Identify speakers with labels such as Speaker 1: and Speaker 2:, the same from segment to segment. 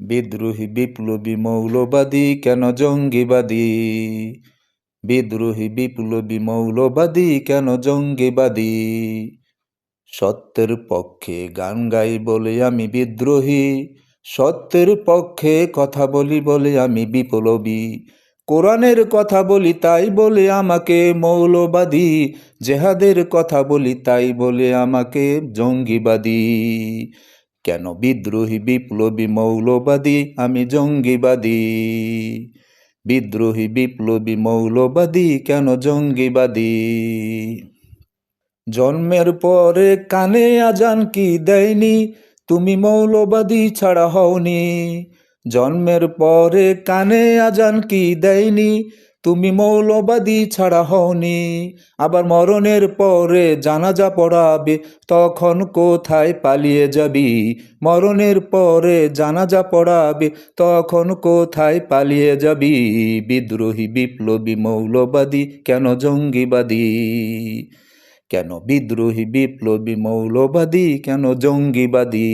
Speaker 1: বিদ্রোহী বিপ্লবী মৌলবাদী কেন জঙ্গিবাদী? বিদ্রোহী বিপ্লবী মৌলবাদী কেন জঙ্গিবাদী? সত্যের পক্ষে গান গাই বলে আমি বিদ্রোহী, সত্যের পক্ষে কথা বলি বলে আমি বিপ্লবী, কোরআনের কথা বলি তাই বলে আমাকে মৌলবাদী, জেহাদের কথা বলি তাই বলে আমাকে জঙ্গিবাদী। কেন বিদ্রোহী, বিপ্লবী, মৌলবাদী, আমি জঙ্গিবাদী? বিদ্রোহী, বিপ্লবী, মৌলবাদী, কেন জঙ্গিবাদী? জন্মের পরে কানে আজান কি দেয়নি? তুমি মৌলবাদী ছাড়া হওনি। জন্মের পরে কানে আজান কি দেয়নি? তুমি মৌলবাদী ছাড়া হওনি। আবার মরণের পরে জানাজা পড়াবে, তখন কোথায় পালিয়ে যাবি? মরণের পরে জানাজা পড়াবে, তখন কোথায় পালিয়ে যাবি? বিদ্রোহী, বিপ্লবী, মৌলবাদী, কেন জঙ্গিবাদী? কেন বিদ্রোহী, বিপ্লবী, মৌলবাদী, কেন জঙ্গিবাদী?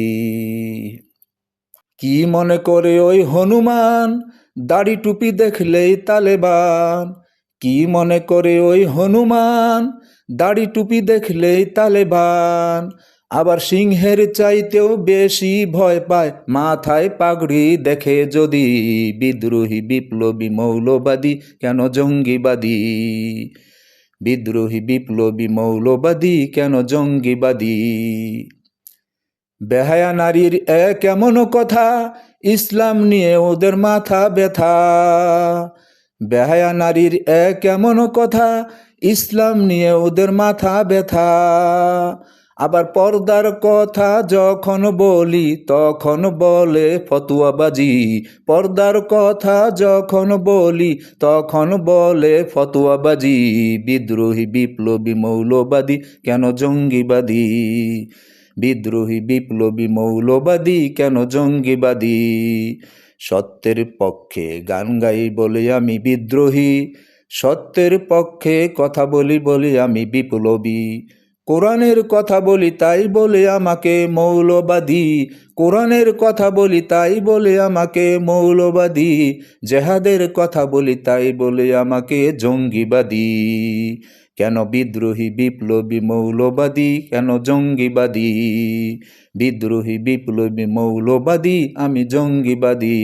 Speaker 1: কি মনে করে ওই হনুমান? দাড়ি টুপি দেখলেই তালেবান। কি মনে করে ওই হনুমান? দাড়ি টুপি দেখলেই তালেবান। আবার সিংহের চাইতেও বেশি ভয় পায়। মাথায় পাগড়ি দেখে যদি বিদ্রোহী, বিপ্লবী, মৌলবাদী, কেন জঙ্গিবাদী? বিদ্রোহী, বিপ্লবী, মৌলবাদী, কেন জঙ্গিবাদী? বেহায়া নারীর এক এমন কথা? ইসলাম নিয়ে ওদের মাথা ব্যথা। বেহায়া নারীর এক এমন কথা? ইসলাম নিয়ে ওদের মাথা ব্যথা। আবার পর্দার কথা যখন বলি, তখন বলে ফতুয়াবাজি। পর্দার কথা যখন বলি, তখন বলে ফতুয়াবাজি। বিদ্রোহী, বিপ্লবী, মৌলবাদী, কেন জঙ্গিবাদী? বিদ্রোহী, বিপ্লবী, মৌলবাদী, কেন জঙ্গিবাদী? সত্যের পক্ষে গান গাই বলে আমি বিদ্রোহী, সত্যের পক্ষে কথা বলি বলে আমি বিপ্লবী। কোরআনের কথা বলি তাই বলে আমাকে মৌলবাদী, কোরআনের কথা বলি তাই বলে আমাকে মৌলবাদী, জেহাদের কথা বলি তাই বলে আমাকে জঙ্গিবাদী। কেন বিদ্রোহী বিপ্লবী মৌলবাদী কেন জঙ্গিবাদী? বিদ্রোহী বিপ্লবী মৌলবাদী আমি জঙ্গিবাদী।